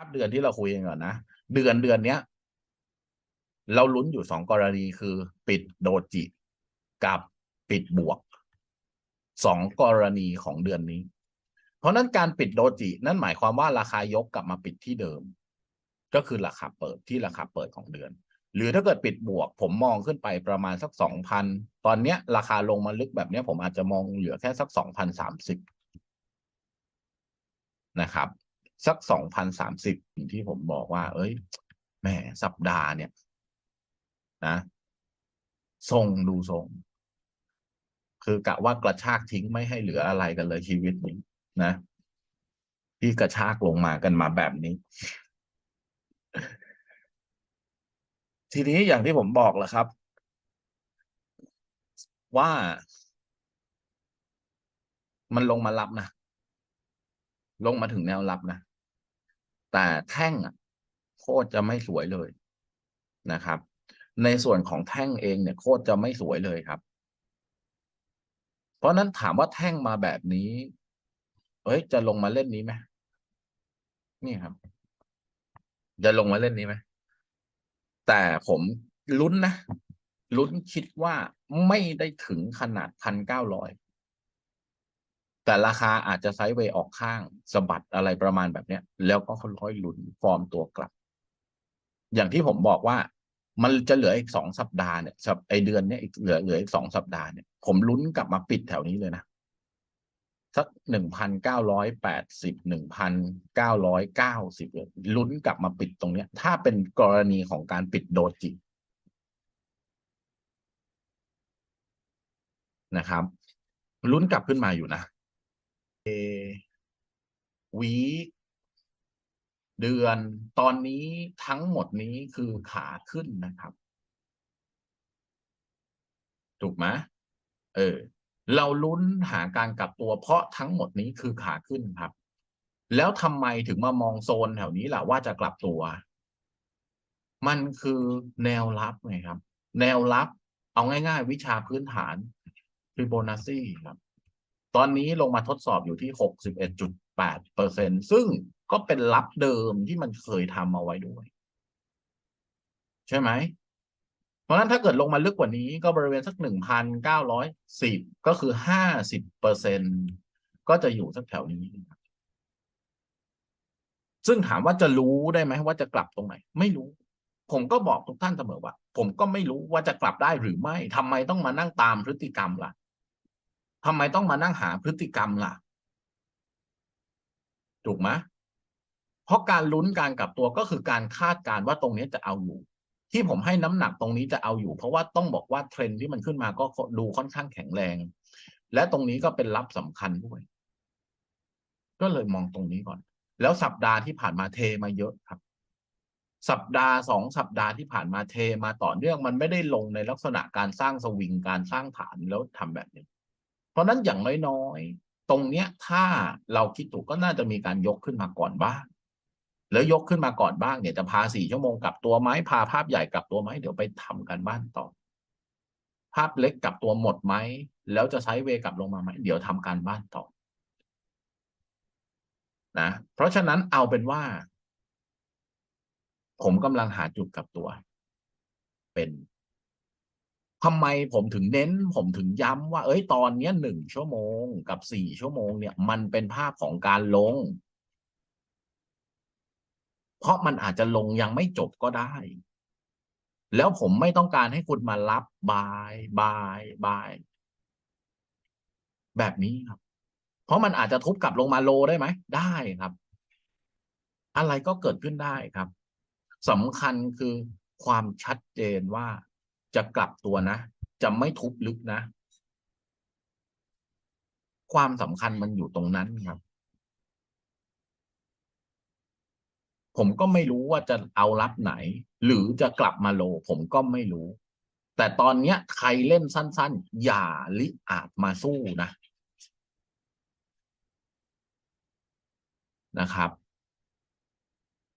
าพเดือนที่เราคุยกันก่อนนะเดือนเดือนเนี้ย เราลุ้นอยู่สองกรณีคือ ปิดโดจิกับปิดบวกสองกรณีของเดือนนี้ เพราะนั้นการปิดโดจินั่นหมายความว่าราคายกกลับมาปิดที่เดิม ก็คือราคาเปิดที่ราคาเปิดของเดือน หรือถ้าเกิดปิดบวก ผมมองขึ้นไปประมาณสักสองพันตอนเนี้ย ราคาลงมาลึกแบบเนี้ย ผมอาจจะมองเหลือแค่สักสองพันสามสิบนะครับ สักสองพันสามสิบอย่างที่ผมบอกว่า เอ้ยแหมสัปดาห์เนี่ย นะทรงดูทรง คือกะว่ากระชากทิ้งไม่ให้เหลืออะไรกันเลยชีวิตนี้นะที่กระชากลงมากันมาแบบนี้ ทีนี้อย่างที่ผมบอกแหละครับ ว่า มันลงมารับนะลงมาถึงแนวรับนะ แต่แท่งโคตรจะไม่สวยเลยนะครับ ในส่วนของแท่งเองเนี่ยโคตรจะไม่สวยเลยครับ เพราะนั้นถามว่าแท่งมาแบบนี้ เอ้ย จะลงมาเล่นนี้ไหมนี่ครับ จะลงมาเล่นนี้ไหมแต่ผมลุ้นนะลุ้นคิดว่าไม่ได้ถึงขนาดพันเก้าร้อย แต่ราคาอาจจะไซด์เวย์ออกข้างสะบัดอะไรประมาณแบบเนี้ย แล้วก็ค่อยๆลุ้นฟอร์มตัวกลับ อย่างที่ผมบอกว่ามันจะเหลืออีกสองสัปดาห์เนี่ยไอเดือนเนี้ยอีกเหลือเหลืออีกสองสัปดาห์เนี่ยผมลุ้นกลับมาปิดแถวนี้เลยนะสักหนึ่งพันเก้าร้อยแปดสิบหนึ่งพันเก้าร้อยเก้าสิบลุ้นกลับมาปิดตรงเนี้ย ถ้าเป็นกรณีของการปิดโดจินะครับลุ้นกลับขึ้นมาอยู่นะ วีคเดือนตอนนี้ทั้งหมดนี้คือขาขึ้นนะครับ ถูกไหมเออ เราลุ้นหาการกลับตัวเพราะทั้งหมดนี้คือขาขึ้นครับ แล้วทำไมถึงมามองโซนแถวนี้ล่ะว่าจะกลับตัว มันคือแนวรับไงครับ แนวรับ เอาง่ายๆ วิชาพื้นฐานฟิโบนัชชีครับ ตอนนี้ลงมาทดสอบอยู่ที่หกสิบเอ็ดจุด แปดเปอร์เซ็นซึ่งก็เป็นรับเดิมที่มันเคยทำเอาไว้ด้วย ใช่ไหม เพราะนั้นถ้าเกิดลงมาลึกกว่านี้ก็บริเวณสักหนึ่งพันเก้าร้อยสิบก็คือห้าสิบเปอร์เซ็นก็จะอยู่สักแถวนี้ ซึ่งถามว่าจะรู้ได้ไหมว่าจะกลับตรงไหน ไม่รู้ ผมก็บอกทุกท่านเสมอว่า ผมก็ไม่รู้ว่าจะกลับได้หรือไม่ทำไมต้องมานั่งตามพฤติกรรมล่ะทำไมต้องมานั่งหาพฤติกรรมล่ะ ถูกไหมเพราะการลุ้นการกลับตัวก็คือการคาดการว่าตรงนี้จะเอาอยู่ ที่ผมให้น้ำหนักตรงนี้จะเอาอยู่ เพราะว่าต้องบอกว่าเทรนที่มันขึ้นมาก็ดูค่อนข้างแข็งแรง และตรงนี้ก็เป็นรับสำคัญด้วย ก็เลยมองตรงนี้ก่อน แล้วสัปดาห์ที่ผ่านมาเทมาเยอะครับ สัปดาห์สองสัปดาห์ที่ผ่านมาเทมาต่อเนื่องมันไม่ได้ลงในลักษณะการสร้างสวิงการสร้างฐานแล้วทำแบบนี้ เพราะนั้นอย่างน้อย ตรงเนี้ยถ้าเราคิดถูกก็น่าจะมีการยกขึ้นมาก่อนบ้าง แล้วยกขึ้นมาก่อนบ้างเนี่ยจะพาสี่ชั่วโมงกลับตัวไหมพาภาพใหญ่กลับตัวไหมเดี๋ยวไปทำกันบ้านต่อ ภาพเล็กกลับตัวหมดไหมแล้วจะใช้เวกลับลงมาไหมเดี๋ยวทำการบ้านต่อนะเพราะฉะนั้นเอาเป็นว่า ผมกำลังหาจุดกลับตัว เป็น ทำไมผมถึงเน้น ผมถึงย้ำว่า เอ้ยตอนเนี้ยหนึ่งชั่วโมงกับสี่ชั่วโมงเนี่ย มันเป็นภาพของการลง เพราะมันอาจจะลงยังไม่จบก็ได้ แล้วผมไม่ต้องการให้คุณมารับบายบายบายแบบนี้ครับ เพราะมันอาจจะทุบกลับลงมาโลได้ไหม ได้ครับ อะไรก็เกิดขึ้นได้ครับสำคัญคือความชัดเจนว่า จะกลับตัวนะ จะไม่ทุบลึกนะ ความสำคัญมันอยู่ตรงนั้นครับ ผมก็ไม่รู้ว่าจะเอารับไหน หรือจะกลับมาโล ผมก็ไม่รู้ แต่ตอนเนี้ย ใครเล่นสั้น ๆ อย่าลิอาจมาสู้นะนะครับ